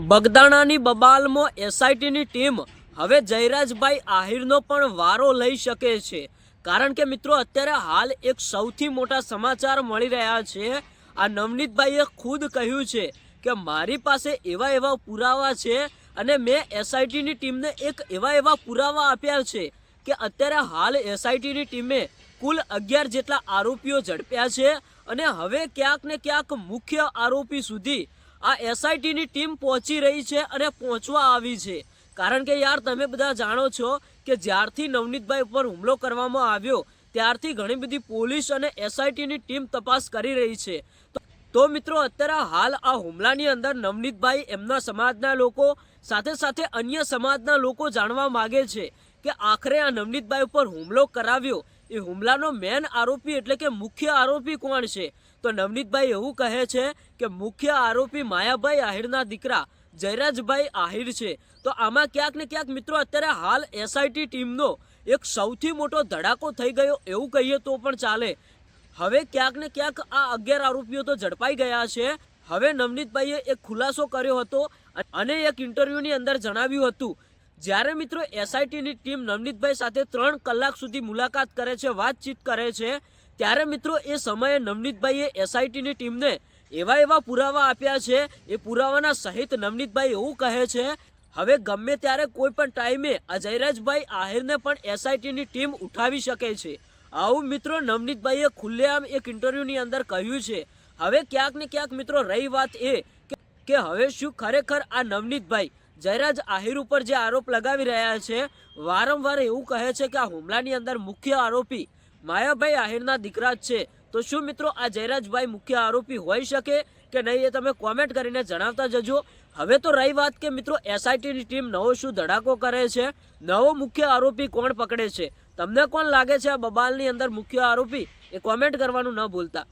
બગદાણાની બબાલમાં એસઆઈટીની team હવે જયરાજભાઈ આહિરનો પણ વારો લઈ શકે છે. કારણ કે મિત્રો, અત્યારે હાલ એક સૌથી મોટા સમાચાર મળી રહ્યા છે. આ નવનીતભાઈએ ખુદ કહ્યું છે કે મારી પાસે એવા એવા પુરાવા છે અને મેં એસઆઈટીની ટીમને એક એવા એવા પુરાવા આપ્યા છે કે અત્યારે હાલ એસઆઈટીની ટીમે કુલ અગિયાર જેટલા આરોપીઓ ઝડપ્યા છે અને હવે ક્યાંક ને ક્યાંક મુખ્ય આરોપી સુધી આ એસઆઈટીની ટીમ પહોંચી રહી છે અને પહોંચવા આવી છે. કારણ કે યાર, તમે બધા જાણો છો કે જ્યારથી નવનીતભાઈ ઉપર હુમલો કરવામાં આવ્યો, ત્યારથી ઘણી બધી પોલીસ અને એસઆઈટીની ટીમ તપાસ કરી રહી છે. તો- મિત્રો, અત્યારે હાલ આ હુમલાની અંદર નવનીતભાઈ એમના સમાજના લોકો, સાથે સાથે અન્ય સમાજના લોકો જાણવા માગે છે કે આખરે આ નવનીતભાઈ ઉપર હુમલો કરાવ્યો એ હુમલાનો મેન આરોપી એટલે કે મુખ્ય આરોપી કોણ છે? તો નવનીતભાઈ એવું કહે છે કે મુખ્ય આરોપી માયાભાઈ આહિરના દીકરા જયરાજભાઈ આહિર છે. તો આમાં ક્યાંક ને ક્યાંક મિત્રો અત્યારે હાલ એસઆઈટી ટીમનો એક સૌથી મોટો ધડાકો થઈ ગયો એવું કહીએ તો પણ ચાલે. હવે ક્યાંક ને ક્યાંક આ અગિયાર આરોપીઓ તો ઝડપાઈ ગયા છે. હવે નવનીતભાઈએ એક ખુલાસો કર્યો હતો અને એક ઇન્ટરવ્યૂની અંદર જણાવ્યું હતું જ્યારે મિત્રો એસઆઈટીની ટીમ નવનીતભાઈ સાથે ત્રણ કલાક સુધી મુલાકાત કરે છે, વાતચીત કરે છે, ત્યારે મિત્રો એ સમયે નવનીતભાઈએ એસઆઈટીની ટીમને એવા એવા પુરાવા આપ્યા છે, એ પુરાવાના સહિત નવનીતભાઈ એવું કહે છે, હવે ગમે ત્યારે કોઈ પણ ટાઈમે અજયરાજભાઈ આહિરને પણ એસઆઈટીની ટીમ ઉઠાવી શકે છે. આવું મિત્રો નવનીતભાઈએ ખુલ્લેઆમ એક ઇન્ટરવ્યૂની અંદર કહ્યું છે. હવે ક્યાંક ને ક્યાંક મિત્રો રહી વાત એ કે- હવે શું ખરેખર આ નવનીતભાઈ જયરાજ આહિર ઉપર જે આરોપ લગાવી રહ્યા છે, વારંવાર એવું કહે છે કે આ હુમલાની અંદર મુખ્ય આરોપી માયાભાઈ આહિરના દીકરા જ છે. તો શું મિત્રો આ જયરાજભાઈ મુખ્ય આરોપી હોઈ શકે કે નહીં એ તમે કોમેન્ટ કરીને જણાવતા જજો. હવે તો રહી વાત કે મિત્રો એસઆઈટીની ટીમ નવો શું ધડાકો કરે છે, નવો મુખ્ય આરોપી કોણ પકડે છે? તમને કોણ લાગે છે આ બબાલની અંદર મુખ્ય આરોપી? એ કોમેન્ટ કરવાનું ન ભૂલતા.